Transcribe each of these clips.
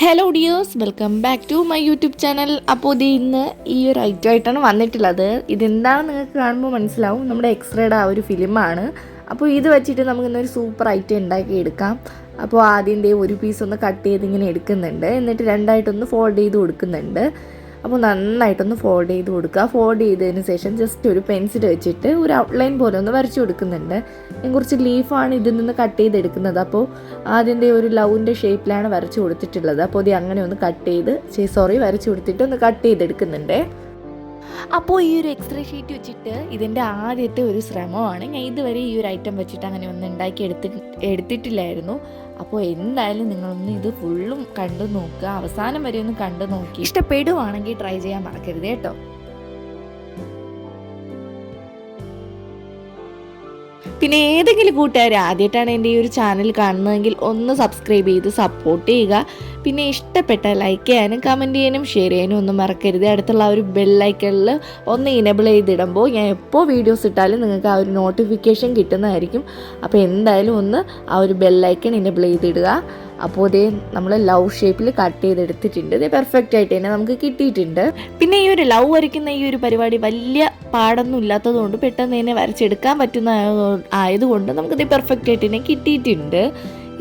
Hello dears welcome back to my YouTube channel അപ്പോൾ ഇത് ഇന്ന് ഈ ഒരു ഐറ്റം ആയിട്ടാണ് വന്നിട്ടുള്ളത്. ഇതെന്താണെന്ന് നിങ്ങൾക്ക് കാണുമ്പോൾ മനസ്സിലാവും. നമ്മുടെ എക്സ്റേയുടെ ആ ഒരു ഫിലിമാണ്. അപ്പോൾ ഇത് വെച്ചിട്ട് നമുക്ക് ഇന്നൊരു സൂപ്പർ ഐറ്റം ഉണ്ടാക്കി എടുക്കാം. അപ്പോൾ ആദ്യം ദേ ഒരു പീസ് ഒന്ന് കട്ട് ചെയ്ത് ഇങ്ങനെ എടുക്കുന്നുണ്ട്. എന്നിട്ട് രണ്ടായിട്ടൊന്ന് ഫോൾഡ് ചെയ്ത് കൊടുക്കുന്നുണ്ട്. അപ്പോൾ നന്നായിട്ടൊന്ന് ഫോൾഡ് ചെയ്ത് കൊടുക്കുക. ഫോൾഡ് ചെയ്തതിന് ശേഷം ജസ്റ്റ് ഒരു പെൻസിൽ വെച്ചിട്ട് ഒരു ഔട്ട്ലൈൻ പോലെ ഒന്ന് വരച്ചു കൊടുക്കുന്നുണ്ട്. ഞാൻ കുറച്ച് ലീഫാണ് ഇതിൽ നിന്ന് കട്ട് ചെയ്തെടുക്കുന്നത്. അപ്പോൾ ആദ്യത്തെ ഒരു ലവിന്റെ ഷേപ്പിലാണ് വരച്ചു കൊടുത്തിട്ടുള്ളത്. അപ്പോൾ ഇത് അങ്ങനെ ഒന്ന് കട്ട് ചെയ്ത് സോറി വരച്ചു കൊടുത്തിട്ട് ഒന്ന് കട്ട് ചെയ്തെടുക്കുന്നുണ്ട്. അപ്പോൾ ഈ ഒരു എക്സ്റേ ഷീറ്റ് വെച്ചിട്ട് ഇതിന്റെ ആദ്യത്തെ ഒരു ശ്രമമാണ്. ഞാൻ ഇതുവരെ ഈ ഒരു ഐറ്റം വെച്ചിട്ട് അങ്ങനെ ഒന്ന് ഉണ്ടാക്കി എടുത്തി എടുത്തിട്ടില്ലായിരുന്നു. അപ്പോൾ എന്തായാലും നിങ്ങളൊന്ന് ഇത് ഫുള്ളും കണ്ടു നോക്കുക. അവസാനം വരെ ഒന്ന് കണ്ടു നോക്കി. ഇഷ്ടപ്പെടുവാണെങ്കിൽ ട്രൈ ചെയ്യാൻ മറക്കരുത് കേട്ടോ. പിന്നെ ഏതെങ്കിലും കൂട്ടുകാർ ആദ്യമായിട്ടാണ് എന്റെ ഈ ഒരു ചാനൽ കാണുന്നതെങ്കിൽ ഒന്ന് സബ്സ്ക്രൈബ് ചെയ്ത് സപ്പോർട്ട് ചെയ്യുക. പിന്നെ ഇഷ്ടപ്പെട്ട ലൈക്ക് ചെയ്യാനും കമന്റ് ചെയ്യാനും ഷെയർ ചെയ്യാനും ഒന്നും മറക്കരുത്. അടുത്തുള്ള ആ ഒരു ബെല്ലൈക്കണിൽ ഒന്ന് ഇനബിൾ ചെയ്തിടുമ്പോൾ ഞാൻ എപ്പോൾ വീഡിയോസ് ഇട്ടാലും നിങ്ങൾക്ക് ആ ഒരു നോട്ടിഫിക്കേഷൻ കിട്ടുന്നതായിരിക്കും. അപ്പോൾ എന്തായാലും ഒന്ന് ആ ഒരു ബെല്ലൈക്കൺ ഇനബിൾ ചെയ്തിടുക. അപ്പോൾ ഇതേ നമ്മൾ ലവ് ഷേപ്പിൽ കട്ട് ചെയ്തെടുത്തിട്ടുണ്ട്. ഇത് പെർഫെക്റ്റ് ആയിട്ട് തന്നെ നമുക്ക് കിട്ടിയിട്ടുണ്ട്. പിന്നെ ഈ ഒരു ലവ് വരയ്ക്കുന്ന ഈ ഒരു പരിപാടി വലിയ പാടൊന്നും ഇല്ലാത്തതുകൊണ്ട് പെട്ടെന്ന് തന്നെ വരച്ചെടുക്കാൻ പറ്റുന്ന ആയതുകൊണ്ട് നമുക്കിത് പെർഫെക്റ്റ് ആയിട്ട് തന്നെ കിട്ടിയിട്ടുണ്ട്.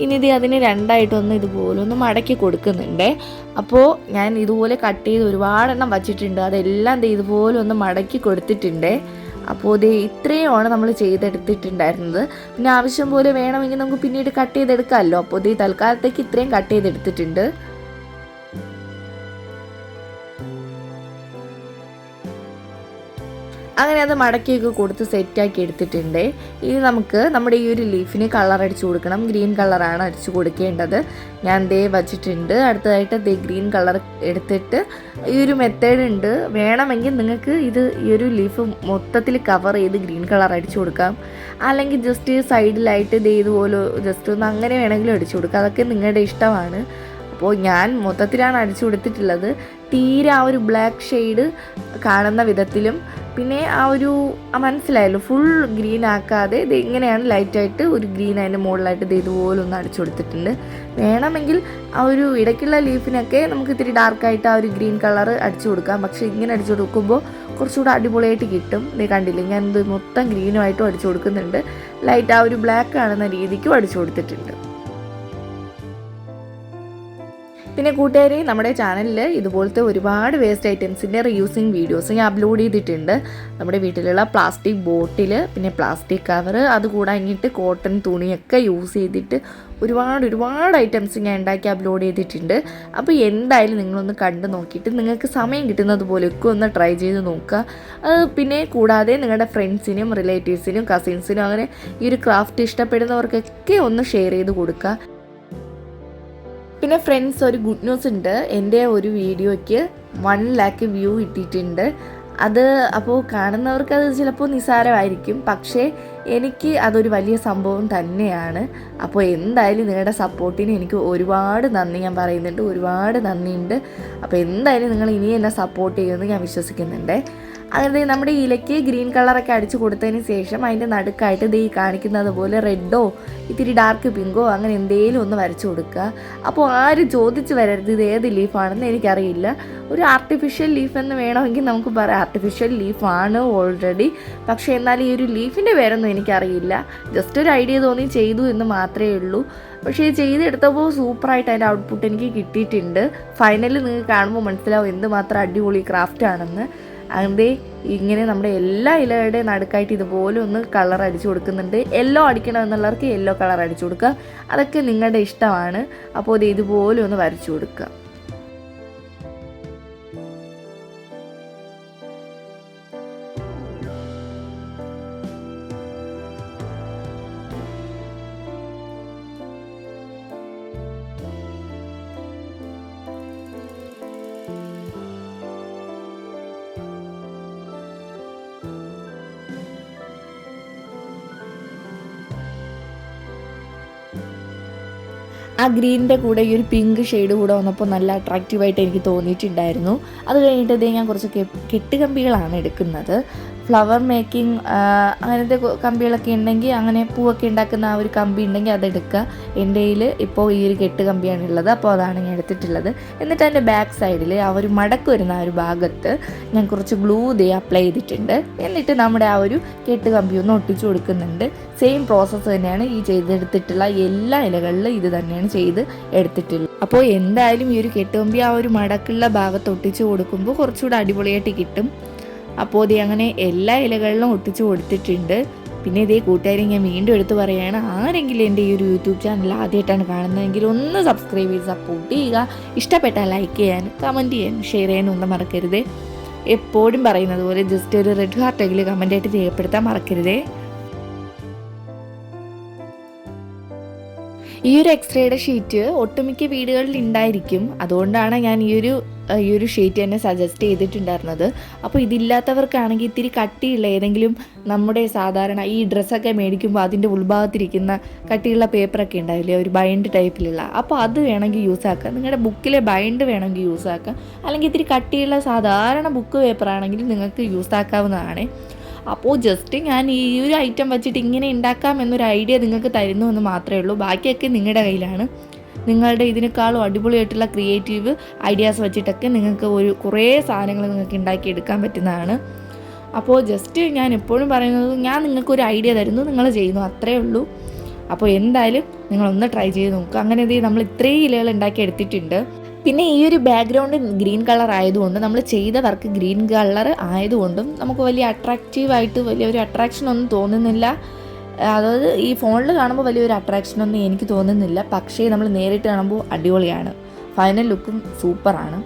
ഇനി ഇത് അതിന് രണ്ടായിട്ടൊന്ന് ഇതുപോലെ ഒന്ന് മടക്കി കൊടുക്കുന്നുണ്ട്. അപ്പോൾ ഞാൻ ഇതുപോലെ കട്ട് ചെയ്ത് ഒരുപാടെണ്ണം വച്ചിട്ടുണ്ട്. അതെല്ലാം ഇതുപോലെ ഒന്ന് മടക്കി കൊടുത്തിട്ടുണ്ട്. അപ്പോൾ ഇത് ഇത്രയുമാണ് നമ്മൾ ചെയ്തെടുത്തിട്ടുണ്ടായിരുന്നത്. പിന്നെ ആവശ്യം പോലെ വേണമെങ്കിൽ നമുക്ക് പിന്നീട് കട്ട് ചെയ്തെടുക്കാമല്ലോ. അപ്പോൾ ഇത് തൽക്കാലത്തേക്ക് ഇത്രയും കട്ട് ചെയ്തെടുത്തിട്ടുണ്ട്. അങ്ങനെ അത് മടക്കിയൊക്കെ കൊടുത്ത് സെറ്റാക്കി എടുത്തിട്ടുണ്ട്. ഇനി നമുക്ക് നമ്മുടെ ഈ ഒരു ലീഫിന് കളർ അടിച്ചു കൊടുക്കണം. ഗ്രീൻ കളറാണ് അടിച്ചു കൊടുക്കേണ്ടത്. ഞാൻ ദേ വച്ചിട്ടുണ്ട്. അടുത്തതായിട്ട് ദേ ഗ്രീൻ കളർ എടുത്തിട്ട് ഈ ഒരു മെത്തേഡ് ഉണ്ട്. വേണമെങ്കിൽ നിങ്ങൾക്ക് ഇത് ഈ ഒരു ലീഫ് മൊത്തത്തിൽ കവർ ചെയ്ത് ഗ്രീൻ കളർ അടിച്ചു കൊടുക്കാം. അല്ലെങ്കിൽ ജസ്റ്റ് സൈഡിലായിട്ട് ദേ ഇതുപോലെ ജസ്റ്റ് ഒന്ന് അങ്ങനെ വേണമെങ്കിലും അടിച്ചു കൊടുക്കാം. അതൊക്കെ നിങ്ങളുടെ ഇഷ്ടമാണ്. അപ്പോൾ ഞാൻ മൊത്തത്തിലാണ് അടിച്ചു കൊടുത്തിട്ടുള്ളത്. തീരെ ആ ഒരു ബ്ലാക്ക് ഷെയ്ഡ് കാണുന്ന വിധത്തിലും പിന്നെ ആ ഒരു മനസ്സിലായല്ലോ ഫുൾ ഗ്രീൻ ആക്കാതെ ഇത് ഇങ്ങനെയാണ് ലൈറ്റായിട്ട് ഒരു ഗ്രീൻ അതിന്റെ മുകളിലായിട്ട് ഇത് ഇതുപോലെ ഒന്ന് അടിച്ചു കൊടുത്തിട്ടുണ്ട്. വേണമെങ്കിൽ ആ ഒരു ഇടയ്ക്കുള്ള ലീഫിനൊക്കെ നമുക്ക് ഇത്തിരി ഡാർക്കായിട്ട് ആ ഒരു ഗ്രീൻ കളർ അടിച്ചു കൊടുക്കാം. പക്ഷേ ഇങ്ങനെ അടിച്ചു കൊടുക്കുമ്പോൾ കുറച്ചുകൂടെ അടിപൊളിയായിട്ട് കിട്ടും. ഇത് കണ്ടില്ലേ ഞാനിത് മൊത്തം ഗ്രീനുമായിട്ടും അടിച്ചു കൊടുക്കുന്നുണ്ട്. ലൈറ്റ് ആ ഒരു ബ്ലാക്ക് കാണുന്ന രീതിക്കും അടിച്ചു കൊടുത്തിട്ടുണ്ട്. പിന്നെ കൂട്ടുകാരെ നമ്മുടെ ചാനലിൽ ഇതുപോലത്തെ ഒരുപാട് വേസ്റ്റ് ഐറ്റംസിന്റെ റീയൂസിങ് വീഡിയോസ് ഞാൻ അപ്ലോഡ് ചെയ്തിട്ടുണ്ട്. നമ്മുടെ വീട്ടിലുള്ള പ്ലാസ്റ്റിക് ബോട്ടിൽ പിന്നെ പ്ലാസ്റ്റിക് കവർ അത് കൂടാഞ്ഞിട്ട് കോട്ടൺ തുണിയൊക്കെ യൂസ് ചെയ്തിട്ട് ഒരുപാട് ഒരുപാട് ഐറ്റംസ് ഞാൻ ഉണ്ടാക്കി അപ്ലോഡ് ചെയ്തിട്ടുണ്ട്. അപ്പോൾ എന്തായാലും നിങ്ങളൊന്ന് കണ്ടു നോക്കിയിട്ട് നിങ്ങൾക്ക് സമയം കിട്ടുന്നത് പോലെയൊക്കെ ഒന്ന് ട്രൈ ചെയ്ത് നോക്കുക. പിന്നെ കൂടാതെ നിങ്ങളുടെ ഫ്രണ്ട്സിനും റിലേറ്റീവ്സിനും കസിൻസിനും അങ്ങനെ ഈ ഒരു ക്രാഫ്റ്റ് ഇഷ്ടപ്പെടുന്നവർക്കൊക്കെ ഒന്ന് ഷെയർ ചെയ്ത് കൊടുക്കുക. പിന്നെ ഫ്രണ്ട്സ് ഒരു ഗുഡ് ന്യൂസ് ഉണ്ട്. എന്റെ ഒരു വീഡിയോയ്ക്ക് വൺ ലാക്ക് വ്യൂ കിട്ടിയിട്ടുണ്ട്. അത് അപ്പോൾ കാണുന്നവർക്ക് അത് ചിലപ്പോൾ നിസ്സാരമായിരിക്കും. പക്ഷേ എനിക്ക് അതൊരു വലിയ സംഭവം തന്നെയാണ്. അപ്പോൾ എന്തായാലും നിങ്ങളുടെ സപ്പോർട്ടിന് എനിക്ക് ഒരുപാട് നന്ദി ഞാൻ പറയുന്നുണ്ട്. ഒരുപാട് നന്ദിയുണ്ട്. അപ്പോൾ എന്തായാലും നിങ്ങൾ ഇനി എന്നെ സപ്പോർട്ട് ചെയ്യുമെന്ന് ഞാൻ വിശ്വസിക്കുന്നുണ്ട്. അങ്ങനെ നമ്മുടെ ഇലയ്ക്ക് ഗ്രീൻ കളറൊക്കെ അടിച്ചു കൊടുത്തതിന് ശേഷം അതിന്റെ നടുക്കായിട്ട് ദേ കാണിക്കുന്നത് പോലെ റെഡോ ഇത്തിരി ഡാർക്ക് പിങ്കോ അങ്ങനെ എന്തെങ്കിലും ഒന്ന് വരച്ചു കൊടുക്കുക. അപ്പോൾ ആരും ചോദിച്ച് വരരുത് ഇത് ഏത് ലീഫാണെന്ന് എനിക്കറിയില്ല. ഒരു ആർട്ടിഫിഷ്യൽ ലീഫ് എന്ന് വേണമെങ്കിൽ നമുക്ക് പറയാം. ആർട്ടിഫിഷ്യൽ ലീഫാണ് ഓൾറെഡി പക്ഷേ എന്നാൽ ഈ ഒരു ലീഫിന്റെ പേരൊന്നും എനിക്കറിയില്ല. ജസ്റ്റ് ഒരു ഐഡിയ തോന്നി ചെയ്തു എന്ന് മാത്രമേ ഉള്ളൂ. പക്ഷേ ചെയ്തെടുത്തപ്പോൾ സൂപ്പറായിട്ട് അതിന്റെ ഔട്ട്പുട്ട് എനിക്ക് കിട്ടിയിട്ടുണ്ട്. ഫൈനലിൽ നിങ്ങൾക്ക് കാണുമ്പോൾ മനസ്സിലാവും എന്തുമാത്രം അടിപൊളി ക്രാഫ്റ്റ് ആണെന്ന്. അങ്ങനെ ഇങ്ങനെ നമ്മുടെ എല്ലാ ഇലകളുടെയും നടുക്കായിട്ട് ഇതുപോലെ ഒന്ന് കളർ അടിച്ചു കൊടുക്കുന്നുണ്ട്. യെല്ലോ അടിക്കണം എന്നുള്ളവർക്ക് യെല്ലോ കളർ അടിച്ചു കൊടുക്കുക. അതൊക്കെ നിങ്ങളുടെ ഇഷ്ടമാണ്. അപ്പോൾ ഇത് ഇതുപോലെ ഒന്ന് വരച്ചു കൊടുക്കുക. ഗ്രീനിന്റെ കൂടെ ഈ ഒരു പിങ്ക് ഷെയ്ഡ് കൂടെ വന്നപ്പോൾ നല്ല അട്രാക്റ്റീവായിട്ട് എനിക്ക് തോന്നിയിട്ടുണ്ടായിരുന്നു. അത് കഴിഞ്ഞിട്ട് ഇതേ ഞാൻ കുറച്ച് കെട്ടുകമ്പികളാണ് എടുക്കുന്നത്. ഫ്ലവർ മേക്കിംഗ് അങ്ങനത്തെ കമ്പികളൊക്കെ ഉണ്ടെങ്കിൽ അങ്ങനെ പൂവൊക്കെ ഉണ്ടാക്കുന്ന ആ ഒരു കമ്പി ഉണ്ടെങ്കിൽ അതെടുക്കുക എന്റെ കയ്യിൽ ഇപ്പോൾ ഈ ഒരു കെട്ട് കമ്പിയാണ് ഉള്ളത്. അപ്പോൾ അതാണ് ഞാൻ എടുത്തിട്ടുള്ളത്. എന്നിട്ട് അതിന്റെ ബാക്ക് സൈഡിൽ ആ ഒരു മടക്ക് വരുന്ന ആ ഒരു ഭാഗത്ത് ഞാൻ കുറച്ച് ഗ്ലൂ ദേ അപ്ലൈ ചെയ്തിട്ടുണ്ട്. എന്നിട്ട് നമ്മുടെ ആ ഒരു കെട്ട് കമ്പി ഒന്ന് ഒട്ടിച്ചു കൊടുക്കുന്നുണ്ട്. സെയിം പ്രോസസ്സ് തന്നെയാണ് ഈ ചെയ്തെടുത്തിട്ടുള്ള എല്ലാ ഇലകളിലും ഇത് തന്നെയാണ് ചെയ്ത് എടുത്തിട്ടുള്ളത്. അപ്പോൾ എന്തായാലും ഈ ഒരു കെട്ടുകമ്പി ആ ഒരു മടക്കുള്ള ഭാഗത്ത് ഒട്ടിച്ചു കൊടുക്കുമ്പോൾ കുറച്ചുകൂടെ അടിപൊളിയായിട്ട് കിട്ടും. അപ്പോൾ ഇത് അങ്ങനെ എല്ലാ ഇലകളിലും ഒട്ടിച്ചു കൊടുത്തിട്ടുണ്ട്. പിന്നെ ഇതേ കൂട്ടുകാരി ഞാൻ വീണ്ടും എടുത്ത് പറയുകയാണ് ആരെങ്കിലും എന്റെ ഈ ഒരു യൂട്യൂബ് ചാനൽ ആദ്യമായിട്ടാണ് കാണുന്നതെങ്കിൽ ഒന്ന് സബ്സ്ക്രൈബ് ചെയ്ത് സപ്പോർട്ട് ചെയ്യുക. ഇഷ്ടപ്പെട്ടാൽ ലൈക്ക് ചെയ്യാനും കമന്റ് ചെയ്യാനും ഷെയർ ചെയ്യാനും ഒന്നും മറക്കരുത്. എപ്പോഴും പറയുന്നത് പോലെ ജസ്റ്റ് ഒരു റെഡ് ഹാർട്ടെങ്കിലും കമന്റായിട്ട് രേഖപ്പെടുത്താൻ മറക്കരുതേ. ഈ ഒരു എക്സ്റേയുടെ ഷീറ്റ് ഒട്ടുമിക്ക വീടുകളിൽ ഉണ്ടായിരിക്കും. അതുകൊണ്ടാണ് ഞാൻ ഈ ഒരു ഈ ഒരു ഷീറ്റ് തന്നെ സജസ്റ്റ് ചെയ്തിട്ടുണ്ടായിരുന്നത്. അപ്പോൾ ഇതില്ലാത്തവർക്കാണെങ്കിൽ ഇത്തിരി കട്ടിയുള്ള ഏതെങ്കിലും നമ്മുടെ സാധാരണ ഈ ഡ്രസ്സൊക്കെ മേടിക്കുമ്പോൾ അതിന്റെ ഉൾഭാഗത്തിരിക്കുന്ന കട്ടിയുള്ള പേപ്പറൊക്കെ ഉണ്ടാവില്ലേ ഒരു ബൈൻഡ് ടൈപ്പിലുള്ള അപ്പോൾ അത് വേണമെങ്കിൽ യൂസ് ആക്കുക നിങ്ങളുടെ ബുക്കിലെ ബൈൻഡ് വേണമെങ്കിൽ യൂസ് ആക്കുക അല്ലെങ്കിൽ ഇത്തിരി കട്ടിയുള്ള സാധാരണ ബുക്ക് പേപ്പറാണെങ്കിൽ നിങ്ങൾക്ക് യൂസ് ആക്കാവുന്നതാണ്. അപ്പോൾ ജസ്റ്റ് ഞാൻ ഈ ഒരു ഐറ്റം വെച്ചിട്ട് ഇങ്ങനെ ഉണ്ടാക്കാം എന്നൊരു ഐഡിയ നിങ്ങൾക്ക് തരുന്നു എന്ന് മാത്രമേ ഉള്ളൂ. ബാക്കിയൊക്കെ നിങ്ങളുടെ കയ്യിലാണ്. നിങ്ങളുടെ ഇതിനേക്കാളും അടിപൊളിയായിട്ടുള്ള ക്രിയേറ്റീവ് ഐഡിയാസ് വെച്ചിട്ടൊക്കെ നിങ്ങൾക്ക് ഒരു കുറേ സാധനങ്ങൾ നിങ്ങൾക്ക് ഉണ്ടാക്കിയെടുക്കാൻ പറ്റുന്നതാണ്. അപ്പോൾ ജസ്റ്റ് ഞാൻ എപ്പോഴും പറയുന്നത് ഞാൻ നിങ്ങൾക്കൊരു ഐഡിയ തരുന്നു നിങ്ങൾ ചെയ്യുന്നു അത്രേ ഉള്ളൂ. അപ്പോൾ എന്തായാലും നിങ്ങളൊന്ന് ട്രൈ ചെയ്ത് നോക്കുക. അങ്ങനെ ഇത് നമ്മൾ ഇത്രയും ഇലകൾ ഉണ്ടാക്കി എടുത്തിട്ടുണ്ട്. പിന്നെ ഈ ഒരു ബാക്ക്ഗ്രൗണ്ട് ഗ്രീൻ കളർ ആയതുകൊണ്ട് നമ്മൾ ചെയ്ത വർക്ക് ഗ്രീൻ കളർ ആയതുകൊണ്ടും നമുക്ക് വലിയ അട്രാക്റ്റീവായിട്ട് വലിയ ഒരു അട്രാക്ഷൻ ഒന്നും തോന്നുന്നില്ല. അതായത് ഈ ഫോണിൽ കാണുമ്പോൾ വലിയൊരു അട്രാക്ഷനൊന്നും എനിക്ക് തോന്നുന്നില്ല. പക്ഷേ നമ്മൾ നേരിട്ട് കാണുമ്പോൾ അടിപൊളിയാണ്. ഫൈനൽ ലുക്കും സൂപ്പറാണ്.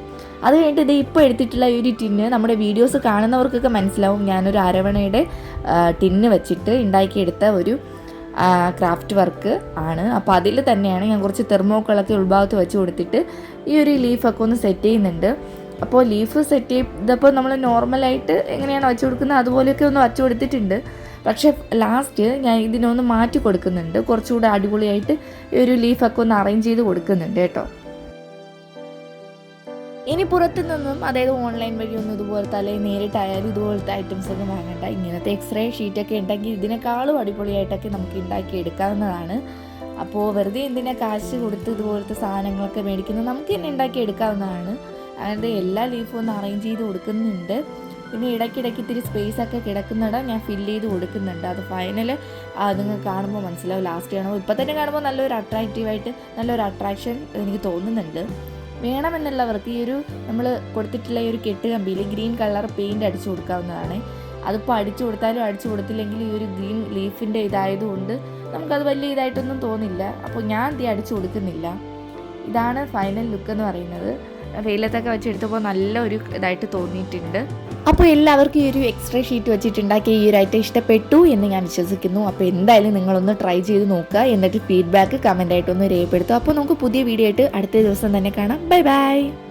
അത് കഴിഞ്ഞിട്ട് ഇത് ഇപ്പോൾ എടുത്തിട്ടുള്ള ഈ ഒരു ടിന്ന് നമ്മുടെ വീഡിയോസ് കാണുന്നവർക്കൊക്കെ മനസ്സിലാവും. ഞാനൊരു അരവണയുടെ ടിന്ന് വെച്ചിട്ട് ഉണ്ടാക്കിയെടുത്ത ഒരു ക്രാഫ്റ്റ് വർക്ക് ആണ്. അപ്പോൾ അതിൽ തന്നെയാണ് ഞാൻ കുറച്ച് തെർമോക്കളൊക്കെ ഉൾഭാഗത്ത് വെച്ച് കൊടുത്തിട്ട് ഈ ഒരു ലീഫൊക്കെ ഒന്ന് സെറ്റ് ചെയ്യുന്നുണ്ട്. അപ്പോൾ ലീഫ് സെറ്റ് ചെയ്തപ്പോൾ നമ്മൾ നോർമലായിട്ട് എങ്ങനെയാണ് വെച്ച് കൊടുക്കുന്നത്? അതുപോലെയൊക്കെ ഒന്ന് വച്ചു കൊടുത്തിട്ടുണ്ട്. പക്ഷേ ലാസ്റ്റ് ഞാൻ ഇതിനൊന്ന് മാറ്റി കൊടുക്കുന്നുണ്ട്. കുറച്ചുകൂടെ അടിപൊളിയായിട്ട് ഈ ഒരു ലീഫൊക്കെ ഒന്ന് അറേഞ്ച് ചെയ്ത് കൊടുക്കുന്നുണ്ട് കേട്ടോ. ഇനി പുറത്തു നിന്നും അതായത് ഓൺലൈൻ വഴി ഒന്നും ഇതുപോലത്തെ അല്ലെങ്കിൽ നേരിട്ടായാലും ഇതുപോലത്തെ ഐറ്റംസ് ഒക്കെ വാങ്ങണ്ട. ഇങ്ങനത്തെ എക്സ്റേ ഷീറ്റൊക്കെ ഉണ്ടെങ്കിൽ ഇതിനേക്കാളും അടിപൊളിയായിട്ടൊക്കെ നമുക്ക് ഉണ്ടാക്കി എടുക്കാവുന്നതാണ് അപ്പോൾ വെറുതെ എന്തിനാ കാശ് കൊടുത്ത് ഇതുപോലത്തെ സാധനങ്ങളൊക്കെ മേടിക്കുന്നത്? നമുക്ക് തന്നെ ഉണ്ടാക്കി എടുക്കാവുന്നതാണ് അതായത് എല്ലാ ലീഫും ഒന്ന് അറേഞ്ച് ചെയ്ത് കൊടുക്കുന്നുണ്ട്. പിന്നെ ഇടയ്ക്കിടയ്ക്ക് ഇത്തിരി സ്പേസ് ഒക്കെ കിടക്കുന്നിടം ഞാൻ ഫില്ല് ചെയ്ത് കൊടുക്കുന്നുണ്ട്. അത് ഫൈനൽ നിങ്ങൾ കാണുമ്പോൾ മനസ്സിലാവും ലാസ്റ്റ് കാണുമ്പോൾ ഇപ്പം തന്നെ കാണുമ്പോൾ നല്ലൊരു അട്രാക്റ്റീവായിട്ട് നല്ലൊരു അട്രാക്ഷൻ എനിക്ക് തോന്നുന്നുണ്ട്. വേണമെന്നുള്ളവർക്ക് ഈ ഒരു നമ്മൾ കൊടുത്തിട്ടുള്ള ഈ ഒരു കെട്ട് കമ്പിയിൽ ഗ്രീൻ കളർ പെയിന്റ് അടിച്ചു കൊടുക്കാവുന്നതാണ്. അതിപ്പോൾ അടിച്ചു കൊടുത്താലും അടിച്ചു കൊടുത്തില്ലെങ്കിൽ ഈ ഒരു ഗ്രീൻ ലീഫിന്റെ ഇതായതുകൊണ്ട് നമുക്കത് വലിയ ഇതായിട്ടൊന്നും തോന്നില്ല. അപ്പോൾ ഞാൻ തീ അടിച്ചു കൊടുക്കുന്നില്ല. ഇതാണ് ഫൈനൽ ലുക്ക് എന്ന് പറയുന്നത്. വെയിലത്തൊക്കെ വെച്ചെടുത്തപ്പോൾ നല്ല ഒരു ഇതായിട്ട് തോന്നിയിട്ടുണ്ട്. അപ്പോൾ എല്ലാവർക്കും ഈ ഒരു എക്സ്ട്രാ ഷീറ്റ് വെച്ചിട്ടുണ്ടാക്കിയ ഈ ഒരു ഐറ്റം ഇഷ്ടപ്പെട്ടു എന്ന് ഞാൻ വിശ്വസിക്കുന്നു. അപ്പോൾ എന്തായാലും നിങ്ങളൊന്ന് ട്രൈ ചെയ്ത് നോക്കുക. എന്നിട്ട് ഫീഡ്ബാക്ക് കമന്റ് ആയിട്ടൊന്ന് രേഖപ്പെടുത്തുക. അപ്പോൾ നമുക്ക് പുതിയ വീഡിയോ ആയിട്ട് അടുത്ത ദിവസം തന്നെ കാണാം. Bye bye